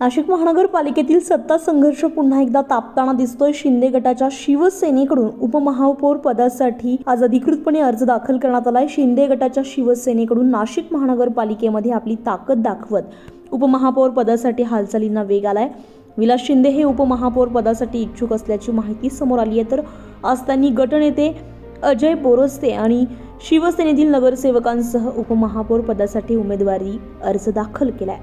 नाशिक महानगरपालिकेतील सत्ता संघर्ष पुन्हा एकदा तापताना दिसतोय. शिंदे गटाच्या शिवसेनेकडून उपमहापौर पदासाठी आज अधिकृतपणे अर्ज दाखल करण्यात आलाय. शिंदे गटाच्या शिवसेनेकडून नाशिक महानगरपालिकेमध्ये आपली ताकद दाखवत उपमहापौर पदासाठी हालचालींना वेग आलाय. विलास शिंदे हे उपमहापौर पदासाठी इच्छुक असल्याची माहिती समोर आली आहे. तर आज त्यांनी गटनेते अजय बोरस्ते आणि शिवसेनेतील नगरसेवकांसह उपमहापौर पदासाठी उमेदवारी अर्ज दाखल केलाय.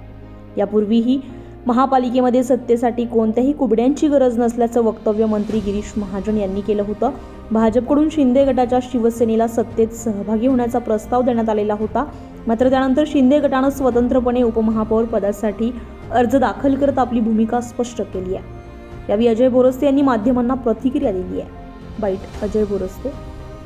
यापूर्वीही महापालिकेमध्ये सत्तेसाठी कोणत्याही कुबड्यांची गरज नसल्याचं वक्तव्य मंत्री गिरीश महाजन यांनी केलं होतं. भाजपकडून शिंदे गटाच्या शिवसेनेला सत्तेत सहभागी होण्याचा प्रस्ताव देण्यात आलेला होता. मात्र त्यानंतर शिंदे गटानं स्वतंत्रपणे उपमहापौर पदासाठी अर्ज दाखल करत आपली भूमिका स्पष्ट केली आहे. यावेळी अजय बोरस्ते यांनी माध्यमांना प्रतिक्रिया दिली आहे. बाईट अजय बोरस्ते.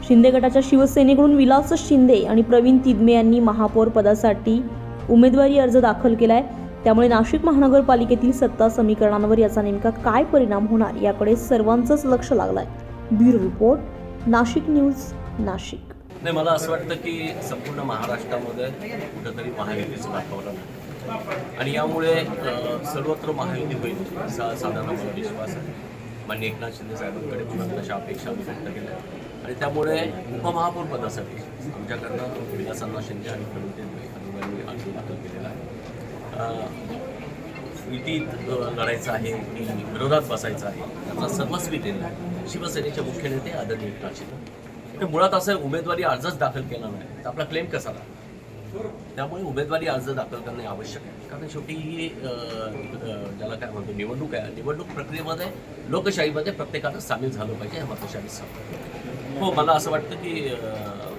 शिंदे गटाच्या शिवसेनेकडून विलास शिंदे आणि प्रवीण तिदमे यांनी महापौर पदासाठी उमेदवारी अर्ज दाखल केला आहे त्यामुळे नाशिक महानगरपालिकेतील सत्ता समीकरणांवर याचा नेमका काय परिणाम होणार याकडे सर्वांचंच लक्ष लागलंय. Bureau report Nashik news Nashik. नाही मला असं वाटतं की संपूर्ण महाराष्ट्रामध्ये कुठंतरी महायुतीचं वातावरण आहे. आणि यामुळे सर्वत्र महायुती होईल असा साधारण मला विश्वास आहे. मान्य एकनाथ शिंदे साहेबांकडे पुन्हा अशा अपेक्षा आम्ही व्यक्त केल्या. आणि त्यामुळे उपमहापौर पदासाठी आमच्याकडनं विलासांना शिंदे आणि प्रवीण तेंडुलकर अर्ज दाखल केलेला आहे. युतीत लढायचं आहे की विरोधात बसायचं आहे त्याचा सर्वस्वी निर्णय शिवसेनेचे मुख्य नेते आदरणीय एकनाथ तर मुळात असं उमेदवारी अर्जच दाखल केला नाही. तर आपला क्लेम कसा राहतो त्यामुळे उमेदवारी अर्ज दाखल करणे आवश्यक आहे. कारण शेवटी ही ज्याला काय म्हणतो निवडणूक आहे. निवडणूक प्रक्रियेमध्ये लोकशाहीमध्ये प्रत्येकानं सामील झालं पाहिजे हे मतशाही सांगतो. हो मला असं वाटतं की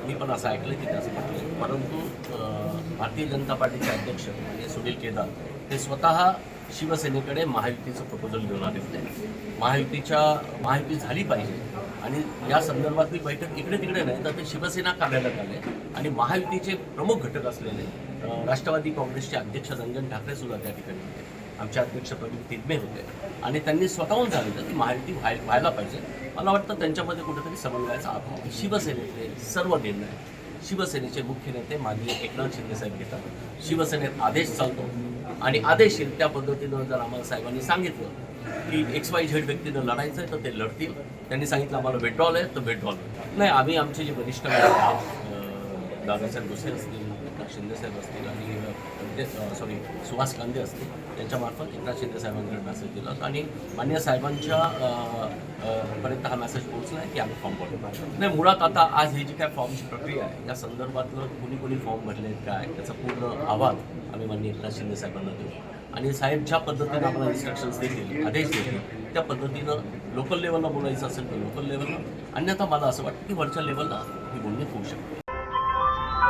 मी पण असं ऐकलं की त्याचं म्हटलं परंतु भारतीय जनता पार्टीचे अध्यक्ष म्हणजे सुनील केदार ते स्वतः शिवसेनेकडे महायुतीचं प्रपोजल घेऊन आले होते महायुतीच्या महायुती झाली पाहिजे. आणि या संदर्भातली बैठक इकडे तिकडे नाही तर ते शिवसेना कार्यालयात आले. आणि महायुतीचे प्रमुख घटक असलेले राष्ट्रवादी काँग्रेसचे अध्यक्ष रंजन ठाकरे सुद्धा त्या ठिकाणी होते. आमच्या अध्यक्ष प्रवीण तिदमे होते. आणि त्यांनी स्वतःहून सांगितलं की महायुती व्हाय व्हायला पाहिजे. मला वाटतं त्यांच्यामध्ये कुठेतरी समन्वयाचा अभाव शिवसेनेचे सर्व निर्णय शिवसेनेचे मुख्य नेते माननीय एकनाथ शिंदे साहेब घेतात. शिवसेनेत आदेश चालतो. आणि आदेश येईल त्या पद्धतीनं जर आम्हाला साहेबांनी सांगितलं की एक्स वाय झेड व्यक्तीनं लढायचं आहे तर ते लढतील. त्यांनी सांगितलं आम्हाला विड्रॉल आहे तर विड्रॉल नाही आम्ही आमचे जे वरिष्ठ आहेत, दादासाहेब दुसरे असतील एकनाथ शिंदे साहेब असतील आणि सॉरी सुहास कांदे असतील त्यांच्यामार्फत एकनाथ शिंदे साहेबांकडे मेसेज दिला आणि मान्य साहेबांच्या पर्यंत हा मेसेज पोहोचला आहे की आम्ही फॉर्म भरतो नाही मुळात आता आज ही जी काय फॉर्मची प्रक्रिया आहे या संदर्भातलं कुणी कुणी फॉर्म भरले आहेत काय त्याचा पूर्ण आवाज आम्ही मान्य एकनाथ शिंदे साहेबांना देऊ. आणि साहेब ज्या पद्धतीनं आम्हाला इन्स्ट्रक्शन्स देतील आदेश देतील त्या पद्धतीनं लोकल लेवलला बोलायचं असेल तर लोकल लेवलला अन्यथा मला असं वाटतं की वरच्या लेवलला ही बोलणी होऊ शकते.